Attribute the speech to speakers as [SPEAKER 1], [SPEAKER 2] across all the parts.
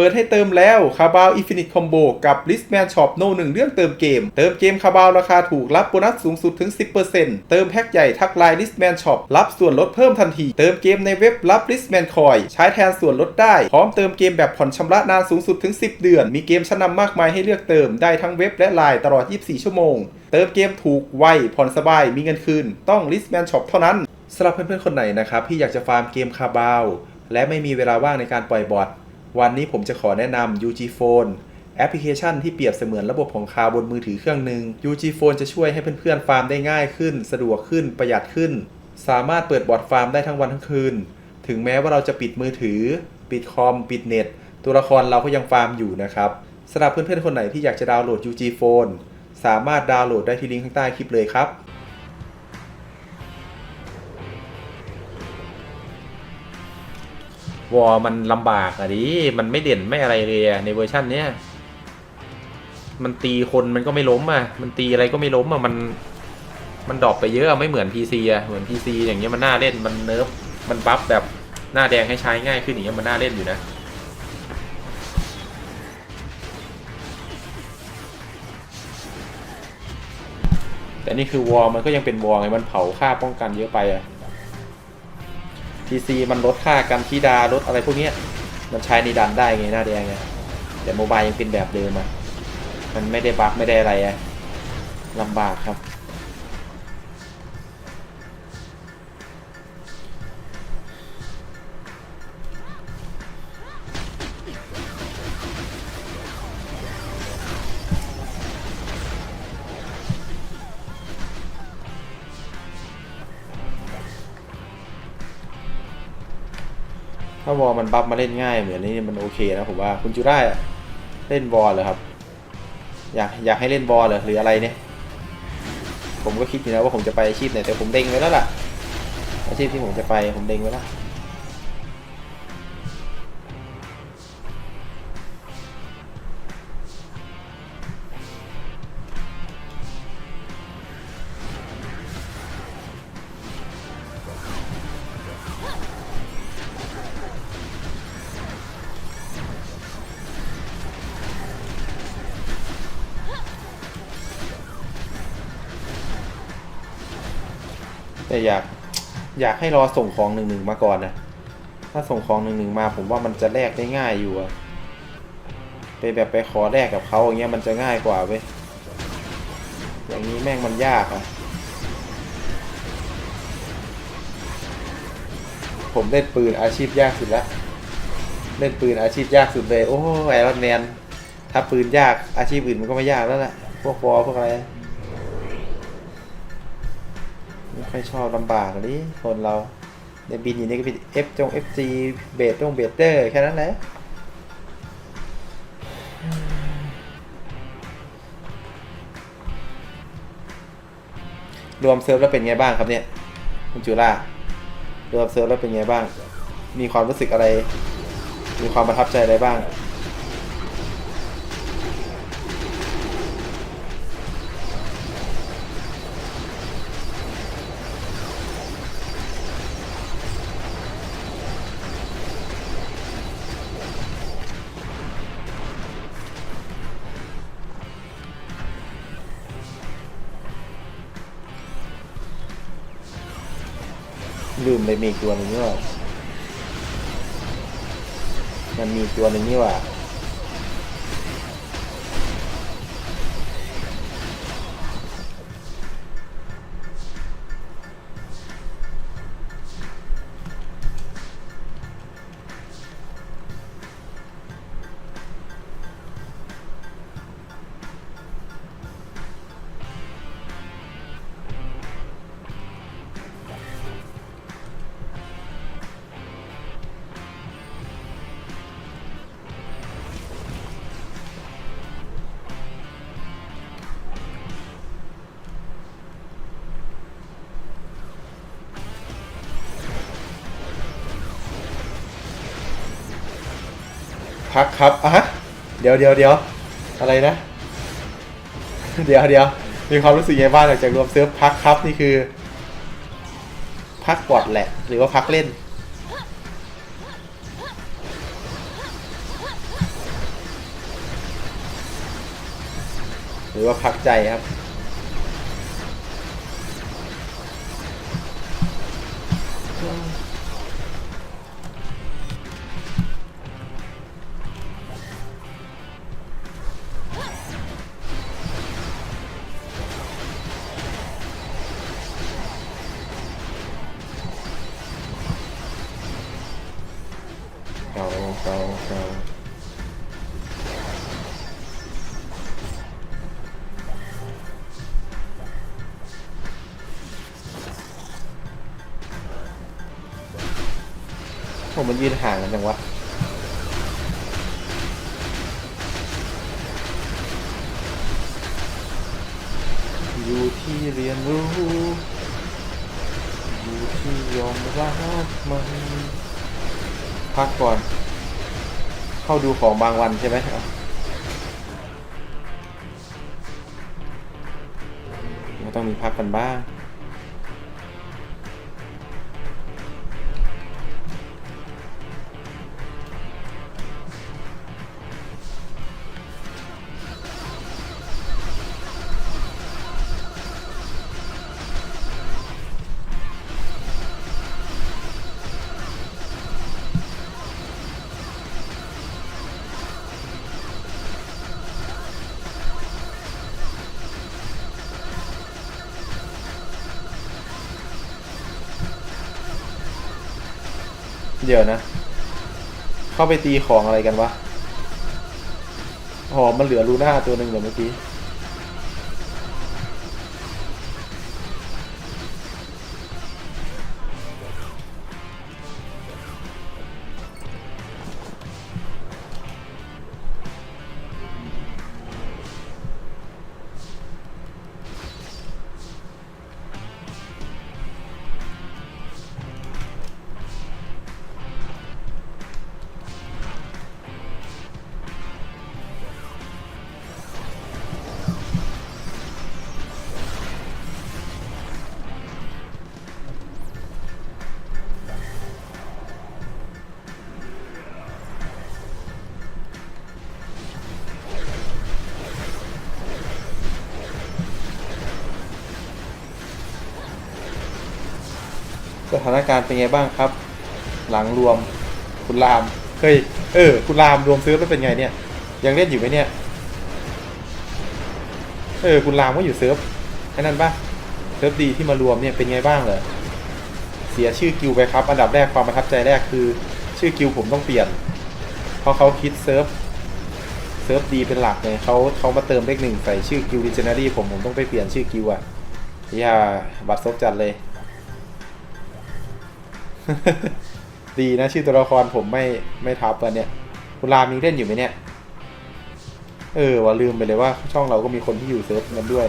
[SPEAKER 1] ปิดให้เติมแล้วคาบาวอินฟินิตคอมโบกับ Listman Shop โนหนึ่งเรื่องเติมเกม เติมเกมคาบาวราคาถูกรับโบนัสสูงสุดถึง 10%เติมแพ็กใหญ่ทักไลน์ Listman Shop รับส่วนลดเพิ่มทันที เติมเกมในเว็บรับ Listman Coin ใช้แทนส่วนลดได้ พร้อมเติมเกมแบบผ่อนชำระนานสูงสุดถึง 10 เดือน มีเกมชั้นนำมากมายให้เลือกเติมได้ทั้งเว็บและไลน์ตลอด 24 ชั่วโมง เติมเกมถูกไวผ่อนสบายมีเงินคืน ต้อง Listman Shop เท่านั้นสำหรับเพื่อนๆคนไหนนะครับที่อยากจะฟาร์มเกมคาบาวและไม่มีเวลาว่างในการปล่อยบอท วันนี้ผมจะขอแนะนำ UG Phone แอปพลิเคชันที่เปรียบเสมือนระบบของคาบนมือถือเครื่องหนึ่ง UG Phone จะช่วยให้เพื่อนๆฟาร์มได้ง่ายขึ้น สะดวกขึ้นประหยัดขึ้น สามารถเปิดบอทฟาร์มได้ทั้งวันทั้งคืน ถึงแม้ว่าเราจะปิดมือถือ ปิดคอม ปิดเน็ต ตัวละครเราก็ยังฟาร์มอยู่นะครับสำหรับเพื่อนๆคนไหนที่อยากจะดาวน์โหลด UG Phone สามารถดาวน์โหลดได้ที่ลิงก์ข้างใต้คลิปเลยครับ
[SPEAKER 2] วอมันลำบากอะดิ มันไม่เด่นไม่อะไรเลยอะในเวอร์ชันเนี้ย มันตีคนมันก็ไม่ล้มอะมันตีอะไรก็ไม่ล้มอะมัน มันดรอปไปเยอะอะไม่เหมือน PC อะเหมือน PC อย่างเงี้ยมันน่าเล่น มันเนิร์ฟ มันบัฟแบบหน้าแดงให้ใช้ง่ายขึ้นอย่างเงี้ยมันน่าเล่นอยู่นะแต่นี่คือวอลมันก็ยังเป็นวอลไงมันเผาค่าป้องกันเยอะไปอะ ทีซีมันลดค่ากันที่ดาลดอะไรพวกนี้มันใช้ในดันได้ไงหน้าแดงไงแต่โมบายยังเป็นแบบเดิมอะมันไม่ได้บัฟไม่ได้อะไรอะลำบากครับ ถ้าวอลมันบัฟมาเล่นง่ายเหมือนนี่มันโอเคนะผมว่าคุณจูได้เล่นวอลเหรอครับ อยากอยากให้เล่นวอลเหรอหรืออะไรเนี่ย ผมก็คิดอยู่นะว่าผมจะไปอาชีพไหนแต่ผมเด้งไว้แล้วล่ะ อาชีพที่ผมจะไปผมเด้งไว้แล้ว แต่อยากอยากให้รอส่งของหนึ่งหนึ่งมาก่อนนะ ถ้าส่งของหนึ่งหนึ่งมาผมว่ามันจะแลกได้ง่ายอยู่อะไปแบบไปขอแลกกับเขาอย่างเงี้ยมันจะง่ายกว่าเว้ย อย่างนี้แม่งมันยากอะผมเล่นปืนอาชีพยากสุดละ เล่นปืนอาชีพยากสุดเลย โอ้ไอรอนแมนถ้าปืนยากอาชีพอื่นมันก็ไม่ยากแล้วแหละพวกวอพวกอะไร ไม่ค่อยชอบลำบากเลยคนเราในบินอยู่นี่ก็เป็น F จง FG เบสจงเบสเตอร์แค่นั้นแหละรวมเซิร์ฟแล้วเป็นไงบ้างครับเนี่ยคุณจูล่ารวมเซิร์ฟแล้วเป็นไงบ้าง มีความรู้สึกอะไร มีความประทับใจอะไรบ้าง ลืมไปมีอีกตัวหนึ่งนี่ว่ามันมีอีกตัวหนึ่งนี่ว่า พักครับอะฮะเดี๋ยวเดี๋ยวเดี๋ยวอะไรนะ เดี๋ยวเดี๋ยวมีความรู้สึกไงบ้างหลังจากรวมเซิร์ฟพักครับนี่คือ พักกอดแหละ หรือว่าพักเล่น หรือว่าพักใจครับอ เกาเกาเกาโอ้มันยืนห่างกันจังวะอยู่ที่เรียนรู้ อยู่ที่ยอมรับมัน พักก่อน เข้าดูของบางวันใช่ไหมเราต้องมีพักกันบ้าง เดียวนะ เข้าไปตีของอะไรกันวะอ๋อมันเหลือลูน่าตัวหนึ่งเหรอเมื่อกี้ สถานการณ์เป็นไงบ้างครับ หลังรวมคุณรามเฮ้ยเออ คุณรามรวมซื้อแล้วเป็นไงเนี่ย ยังเล่นอยู่ไหมเนี่ย เออ คุณรามก็อยู่เซิร์ฟแค่นั้นปะเซิร์ฟดีที่มารวมเนี่ยเป็นไงบ้างเหรอเสียชื่อกิวไปครับ อันดับแรกความประทับใจแรกคือ ชื่อกิวผมต้องเปลี่ยน เพราะเขาคิดเซิร์ฟเซิร์ฟดีเป็นหลักไงเขาเขามาเติมเลขหนึ่งใส่ชื่อกิวดิเจนารีผมผมต้องไปเปลี่ยนชื่อกิวอะอย่าบัตรซบจัดเลย ดีนะชื่อตัวละครผมไม่ไม่ทับอันเนี่ยคุณรามยังเล่นอยู่ไหมเนี่ย เออว่าลืมไปเลยว่าช่องเราก็มีคนที่อยู่เซิร์ฟนั้นด้วย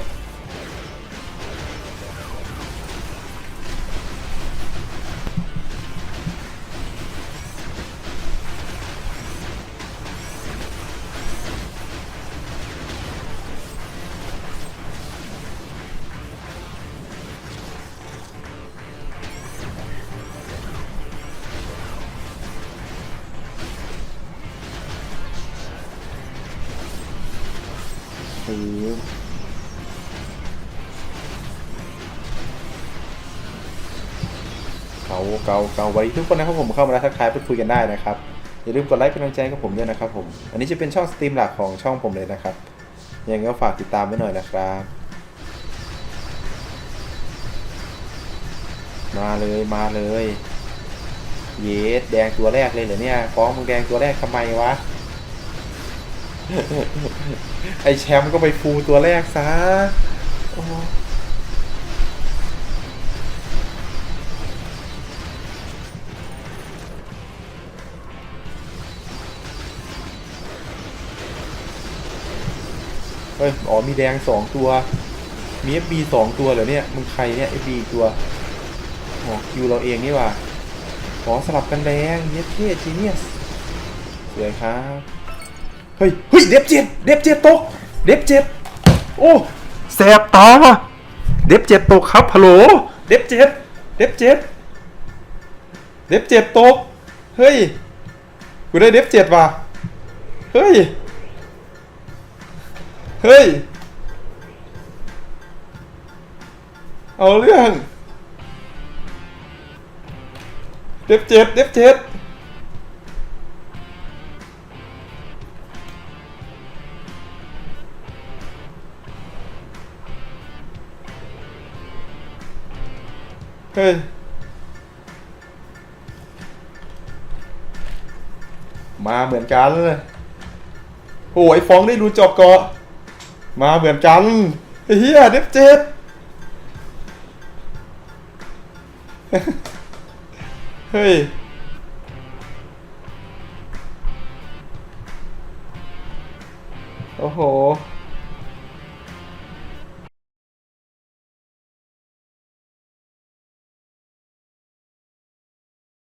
[SPEAKER 2] เกาเกาเกาไว้ทุกคนนะครับผมเข้ามาแล้วทักทายพูดคุยกันได้นะครับอย่าลืมกดไลค์เป็นกำลังใจกับผมด้วยนะครับผม อันนี้จะเป็นช่องสตรีมหลักของช่องผมเลยนะครับ ยังไงก็ฝากติดตามไว้หน่อยนะครับ มาเลยมาเลย เยสแดงตัวแรกเลยเหรอเนี่ยฟ้องมึงแดงตัวแรกทำไมวะ ไอแชมป์ก็ไปฟูตัวแรกซะ โอ้ยอ๋อมีแดงสองตัว มี FB สองตัวเหรอเนี่ยมึงใครเนี่ย FB อีตัวอ๋อคิวเราเองนี่ว่าอ๋อสลับกันแดงเยเท่จีเนียสสวยครับเฮ้ยเฮ้ยเด็บเจ็ดเด็บเจ็ดตกเด็บเจ็ดโอ้แสบตาเด็บเจ็ดตกครับฮัลโหลเด็บเจ็ดเด็บเจ็ดเด็บเจ็ดตกเฮ้ยกูได้เด็บเจ็ดว่ะเฮ้ย เฮ้ย
[SPEAKER 1] เอาเรื่องเด็บเจ็ดเด็บเจ็ดเฮ้ย มาเหมือนกันเลย โอ้ยฟองได้รูจอบกาะ มาเหมือนกันเฮียเด็บเจ็ดเฮ้ยโอ้โห